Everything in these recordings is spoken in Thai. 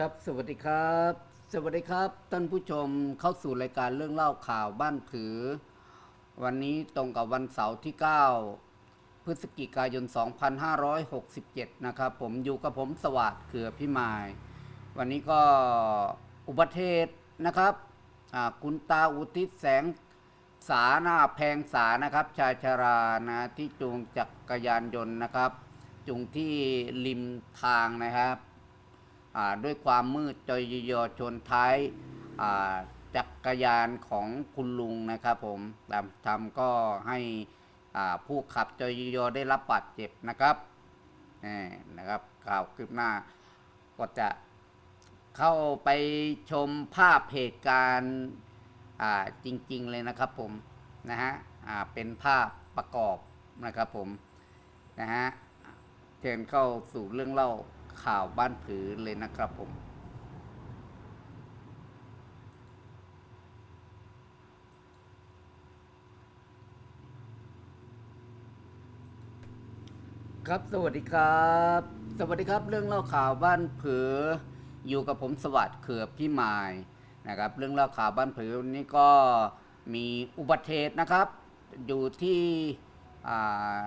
ครับ สวัสดีครับ สวัสดีครับ ท่านผู้ชมเข้าสู่รายการเรื่องเล่าข่าวบ้านผือ วันนี้ตรงกับวันเสาร์ที่ 9 พฤศจิกายน 2567 นะครับ ผมอยู่กับผมสวัสดิ์เขือพิมาย วันนี้ก็อุบัติเหตุนะครับคุณตาอุทิศแสงสาหน้าแพงสานะครับ ชายชารานะที่จูงจักรยานยนต์นะครับ จูงที่ริมทางนะครับ ด้วยความมืดจอยยอชนท้ายจักรยานของคุณลุงนะครับผมทำทำก็ให้ผู้ขับจอยยอได้รับบาดเจ็บนะครับนี่นะครับข่าวคืบหน้าก็จะเข้าไปชมภาพเหตุการณ์จริง ๆ เลยนะครับผมนะฮะเป็นภาพประกอบนะครับผมนะฮะเชิญเข้าสู่เรื่องเล่า ข่าวบ้านผือเลยนะครับผม ครับสวัสดีครับ สวัสดีครับเรื่องเล่าข่าวบ้านผือ อยู่กับผมสวัสดิ์เขือพี่มายนะครับ เรื่องเล่าข่าวบ้านผือวันนี้ก็มีอุบัติเหตุนะครับ อยู่ที่อ่า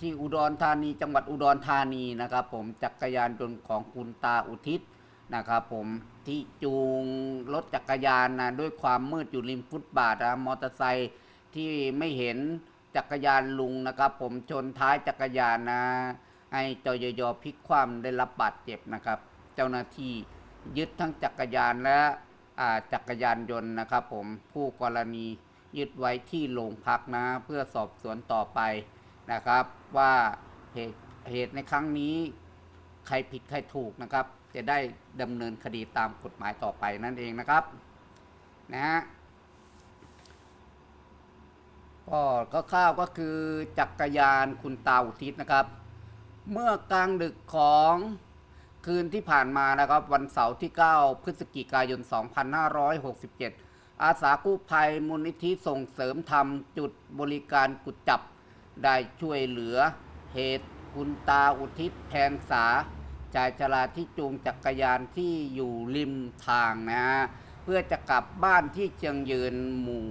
ที่อุดรธานีจังหวัดอุดรธานีนะครับ ผมจักรยานยนต์ของคุณตาอุทิศนะครับผมที่จูงรถจักรยานนะด้วยความมืดอยู่ริมฟุตบาทนะมอเตอร์ไซค์ที่ไม่เห็นจักรยานลุงนะครับ ผมชนท้ายจักรยานนะ ให้จอยยอพลิกคว่ำได้รับบาดเจ็บนะครับ เจ้าหน้าที่ยึดทั้งจักรยานและจักรยานยนต์นะครับ ผมผู้กรณียึดไว้ที่โรงพักนะ เพื่อสอบสวนต่อไป นะครับ ว่าเหตุเหตุในครั้งนี้ ใครผิดใครถูกนะครับ จะได้ดำเนินคดีตามกฎหมายต่อไปนั่นเองนะครับนะฮะก็ข้าวก็คือจักรยานคุณตาอุทิศนะครับ เมื่อกลางดึกของคืนที่ผ่านมานะครับวันเสาร์ที่ 9 พฤศจิกายน 2567 อาสากู้ภัยมูลนิธิส่งเสริมธรรมจุดบริการกุดจับ ได้ช่วยเหลือเหตุคุณตาอุทิศแพงสาชายชราที่จูงจักรยานที่อยู่ริมทางนะฮะเพื่อจะกลับบ้านที่เชียงยืนหมู่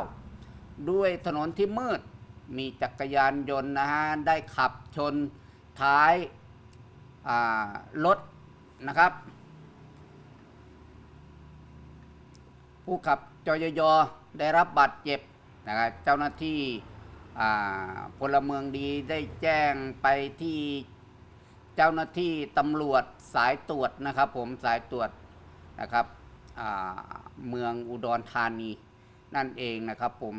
9 ด้วยถนนที่มืดมีจักรยานยนต์นะฮะได้ขับชนท้ายารถนะครับ ผู้ขับจอยยได้รับบาดเจ็บนะครับเจ้าหน้าที่ พลเมืองดีได้แจ้งไปที่เจ้าหน้าที่ตำรวจสายตรวจนะครับ ผมสายตรวจนะครับเมืองอุดรธานีนั่นเองนะครับ ผม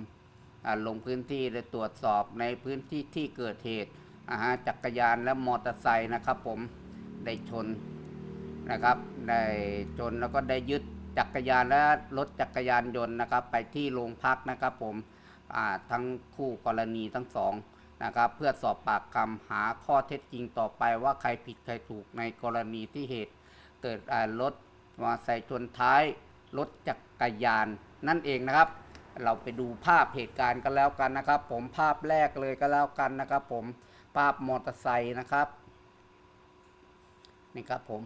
ลงพื้นที่ได้ตรวจสอบในพื้นที่ที่เกิดเหตุอาฮะจักรยานและมอเตอร์ไซค์นะครับ ผมได้ชนนะครับได้จนแล้วก็ได้ยึดจักรยานและรถจักรยานยนต์นะครับ ไปที่โรงพักนะครับ ผม ทั้งคู่กรณีทั้งสองนะครับเพื่อสอบปากคำหาข้อเท็จจริงต่อไปว่าใครผิดใครถูกในกรณีที่เหตุ เกิดอ่ารถมาใส่ชนท้ายรถจักรยานนั่นเองนะครับ เราไปดูภาพเหตุการณ์กันแล้วกันนะครับ ผมภาพแรกเลยก็แล้วกันนะครับ ผมภาพมอเตอร์ไซค์นะครับนี่ครับผม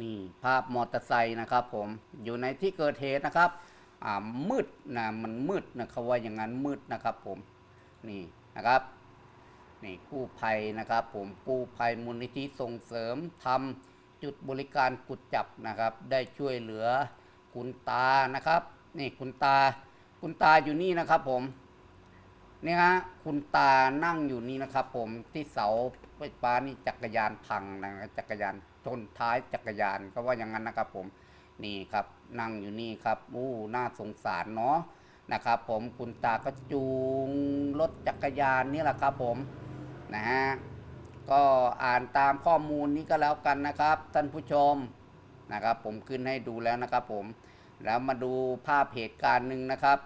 นี่ภาพมอเตอร์ไซค์นะครับ ผมอยู่ในที่เกิดเหตุนะครับ มืดนะมันมืดนะเขาว่าอย่างนั้นมืดนะครับผมนี่นะครับนี่กู้ภัยนะครับผมกู้ภัยมูลนิธิส่งเสริมทำจุดบริการกุดจับนะครับ ได้ช่วยเหลือคุณตานะครับนี่คุณตา คุณตาอยู่นี่นะครับผมนี่ฮะคุณตานั่งอยู่นี่นะครับ ผมที่เสาไฟฟ้านี่จักรยานพังนะจักรยานชนท้ายจักรยานก็ว่าอย่างนั้นนะครับผม นี่ครับนั่งอยู่นี่ครับอู้น่าสงสารเนาะนะครับ ผมคุณตาก็จูงรถจักรยานนี่แหละครับผมนะฮะก็อ่านตามข้อมูลนี้ก็แล้วกันนะครับ ท่านผู้ชมนะครับ ผมขึ้นให้ดูแล้วนะครับผมแล้วมาดูภาพเหตุการณ์หนึ่งนะครับ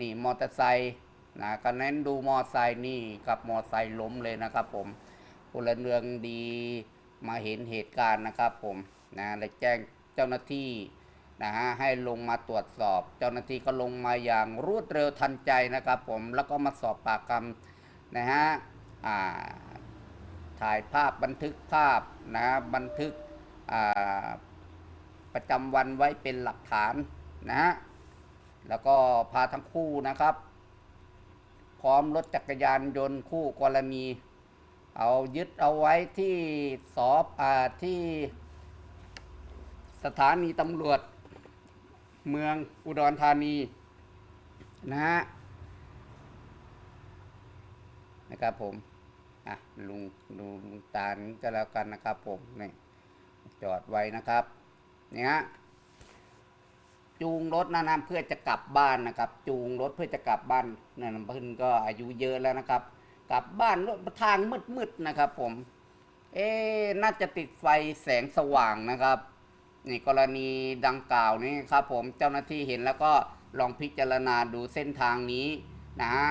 นี่มอเตอร์ไซค์นะก็เน้นดูมอเตอร์ไซค์นี่กับมอเตอร์ไซค์ล้มเลยนะครับ ผมพลเมืองดีมาเห็นเหตุการณ์นะครับ ผมนะและแจ้ง เจ้าหน้าที่นะฮะให้ลงมาตรวจสอบ เจ้าหน้าที่ก็ลงมาอย่างรวดเร็วทันใจนะครับผมแล้วก็มาสอบปากคำนะฮะอ่าถ่ายภาพบันทึกภาพนะบันทึกอ่าประจำวันไว้เป็นหลักฐานนะฮะแล้วก็พาทั้งคู่นะครับ พร้อมรถจักรยานยนต์คู่กรณี เอายึดเอาไว้ที่สอบอที่ สถานีตำรวจ เมืองอุดรธานีนะฮะนะครับผมอะลุงดูลุงตาลก็แล้วกันนะครับผมนี่จอดไว้นะครับเนี่ยฮะจูงรถนะนะเพื่อจะกลับบ้านนะครับ จูงรถเพื่อจะกลับบ้านนั่นเพิ่นก็อายุเยอะแล้วนะครับ กลับบ้านรถทางมืดๆนะครับ ผม เอ๊น่าจะติดไฟแสงสว่างนะครับ นี่กรณีดังกล่าวนี้ครับผมเจ้าหน้าที่เห็นแล้วก็ลองพิจารณาดูเส้นทางนี้นะฮะ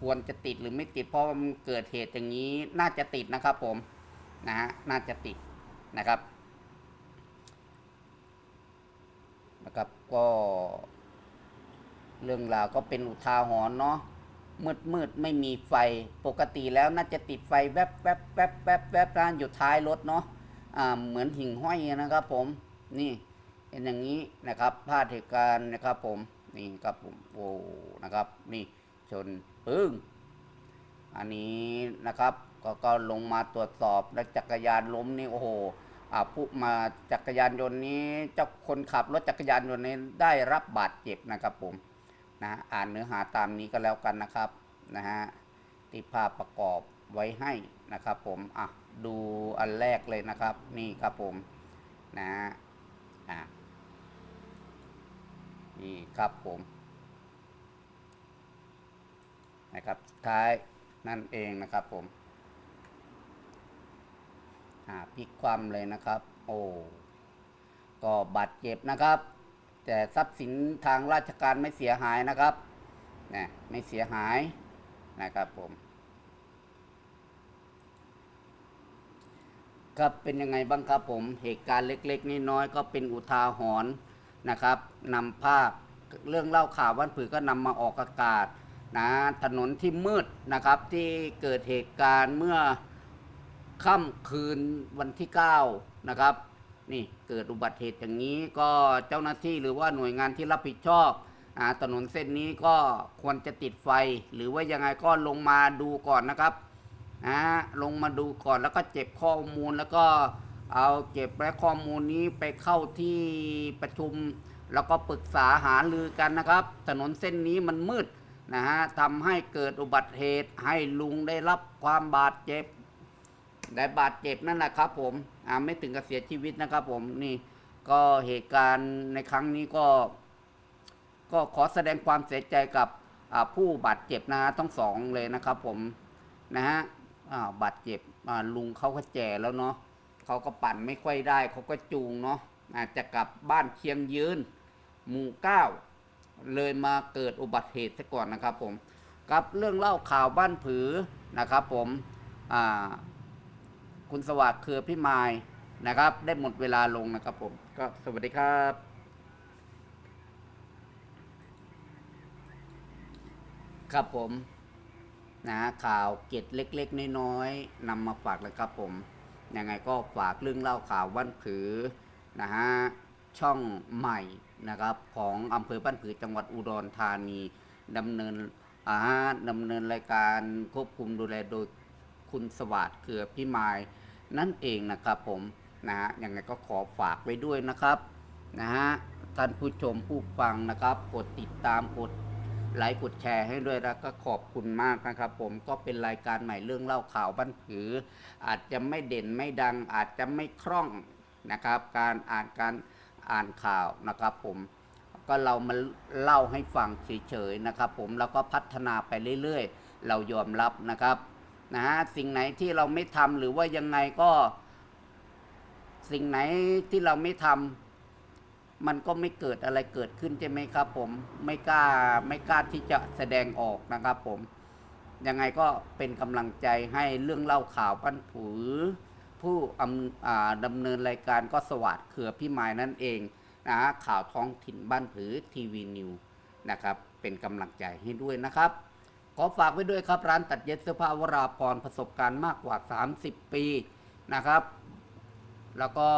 ควรจะติดหรือไม่ติดเพราะมันเกิดเหตุอย่างนี้น่าจะติดนะครับผมนะฮะน่าจะติดนะครับนะครับก็เรื่องราวก็เป็นอุทาหรณ์เนาะมืดมืดไม่มีไฟปกติแล้วน่าจะติดไฟแวบแวบแวบแวบแวบนะอยู่ท้ายรถเนาะ เหมือนหิ่งห้อยนะครับ ผมนี่เป็นอย่างนี้นะครับภาพเหตุการณ์นะครับ ผมนี่ครับผมโอ้นะครับ นี่ชนปึ้งอันนี้นะครับ ก็ก็ลงมาตรวจสอบแล้วจักรยานล้มนี่โอ้โหอ่าผู้มาจักรยานยนต์นี้เจ้าคนขับรถจักรยานยนต์นี้ได้รับบาดเจ็บนะครับผมนะอ่านเนื้อหาตามนี้ก็แล้วกันนะครับนะฮะที่ภาพประกอบไว้ให้นะครับผมอะ ดูอันแรกเลยนะครับ นี่ครับผมนะฮะอะนี่ครับผมนะครับท้ายนั่นเองนะครับผมอ่าพลิกความเลยนะครับ โอ้ก็บาดเจ็บนะครับ แต่ทรัพย์สินทางราชการไม่เสียหายนะครับนะไม่เสียหายนะครับผม ครับเป็นยังไงบ้างครับผมเหตุการณ์เล็กๆน้อยๆก็เป็นอุทาหรณ์นะครับนำภาพเรื่องเล่าข่าววันผือก็นำมาออกอากาศนะถนนที่มืดนะครับที่เกิดเหตุการณ์เมื่อค่ำคืนวันที่9นะครับนี่เกิดอุบัติเหตุอย่างนี้ก็เจ้าหน้าที่หรือว่าหน่วยงานที่รับผิดชอบถนนเส้นนี้ก็ควรจะติดไฟ หรือว่ายังไงก็ลงมาดูก่อนนะครับ นะลงมาดูก่อนแล้วก็เจ็บข้อมูลแล้วก็เอาเก็บและข้อมูลนี้ไปเข้าที่ประชุม แล้วก็ปรึกษาหารือกันนะครับ ถนนเส้นนี้มันมืดนะฮะทำให้เกิดอุบัติเหตุให้ลุงได้รับความบาดเจ็บได้บาดเจ็บนั่นแหละครับผมอ่าไม่ถึงกับเสียชีวิตนะครับผมนี่ก็เหตุการณ์ในครั้งนี้ก็ ก็ขอแสดงความเสียใจกับผู้บาดเจ็บนะฮะทั้งสองเลยนะครับผมนะฮะ บาดเจ็บลุงเขาก็แก่แล้วเนาะเขาก็ปั่นไม่ค่อยได้เขาก็จูงเนาะอาจจะกลับบ้านเคียงยืน หมู่เก้าเลยมาเกิดอุบัติเหตุซะก่อนนะครับผมกับเรื่องเล่าข่าวบ้านผือนะครับผมคุณสวัสดิ์เครือพิมายนะครับ ได้หมดเวลาลงนะครับผม ก็สวัสดีครับครับผม นะข่าวเกร็ดเล็กๆ น้อยๆนำมาฝากเลยครับผมยังไงก็ฝากเรื่องเล่าข่าวบ้านผือนะฮะช่องใหม่นะครับของอำเภอบ้านผือจังหวัดอุดรธานีดำเนินอ่าดำเนินรายการควบคุมดูแลโดยคุณสวัสดิ์เครือพิมายนั่นเองนะครับผมนะฮะยังไงก็ขอฝากไว้ด้วยนะครับนะฮะท่านผู้ชมผู้ฟังนะครับ กดติดตามกด ไลค์กดแชร์ให้ด้วยแล้วก็ขอบคุณมากนะครับผมก็เป็นรายการใหม่เรื่องเล่าข่าวบ้านผือ อาจจะไม่เด่นไม่ดัง อาจจะไม่คล่องนะครับ การอ่านการอ่านข่าวนะครับผมก็เรามาเล่าให้ฟังเฉยๆนะครับผมแล้วก็พัฒนาไปเรื่อยๆ เรายอมรับนะครับนะฮะสิ่งไหนที่เราไม่ทำหรือว่ายังไงก็ สิ่งไหนที่เราไม่ทำ มันก็ไม่เกิดอะไรเกิดขึ้นใช่ไหมครับผมไม่กล้าไม่กล้าที่จะแสดงออกนะครับผมยังไงก็เป็นกำลังใจให้เรื่องเล่าข่าวปั้นผือ ผู้ดำเนินรายการก็สวัสดิ์เขือพี่หมายนั่นเองนะฮะข่าวท้องถิ่นบ้านผือทีวีนิวนะครับเป็นกำลังใจให้ด้วยนะครับ ขอฝากไว้ด้วยครับร้านตัดเย็บเสื้อผ้าวราพรประสบการณ์มากกว่า 30 ปีนะครับ แล้วก็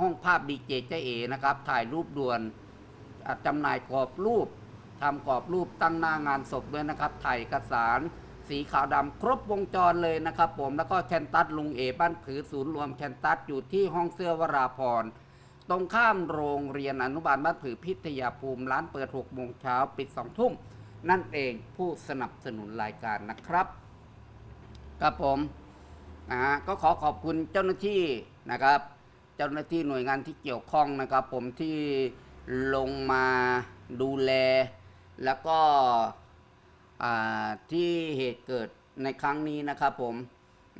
ห้องภาพดีเจเจเอนะครับ ถ่ายรูปด่วนจำหน่ายกรอบรูปทำกรอบรูปตั้งหน้างานศพด้วยนะครับ ถ่ายเอกสาร สีขาวดำครบวงจรเลยนะครับ ผมแล้วก็แคนตัสลุงเอบ้านผือศูนย์รวมแคนตัสอยู่ที่ห้องเสื้อวราพรตรงข้ามโรงเรียนอนุบาลบ้านผือพิทยาภูมิร้านเปิด6โมงเช้าปิด2ทุ่มนั่นเองผู้สนับสนุนรายการนะครับครับผมนะฮะก็ขอขอบคุณเจ้าหน้าที่นะครับ จ้าหน้าที่หน่วยงานที่เกี่ยวข้องนะครับ ผมที่ลงมาดูแล แล้วก็ที่เหตุเกิดในครั้งนี้นะครับผม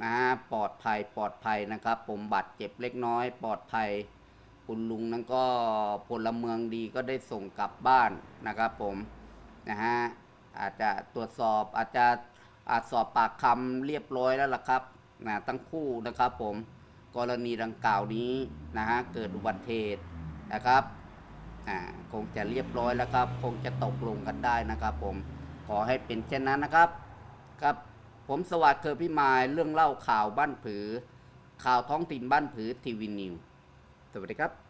นะปลอดภัยปลอดภัยนะครับ ผมบาดเจ็บเล็กน้อย ปลอดภัย คุณลุงนั้นก็พลเมืองดีก็ได้ส่งกลับบ้านนะครับผมนะฮะอาจจะตรวจสอบอาจจะอาจสอบปากคำเรียบร้อยแล้วล่ะครับนะทั้งคู่นะครับผม กรณีดังกล่าวนี้นะฮะเกิดอุบัติเหตุนะครับคงจะเรียบร้อยแล้วครับ คงจะตกลงกันได้นะครับ ผมขอให้เป็นเช่นนั้นนะครับครับ ผมสวัสดิ์เคอพี่มายเรื่องเล่าข่าวบ้านผือ ข่าวท้องถิ่นบ้านผือทีวีนิวสวัสดีครับ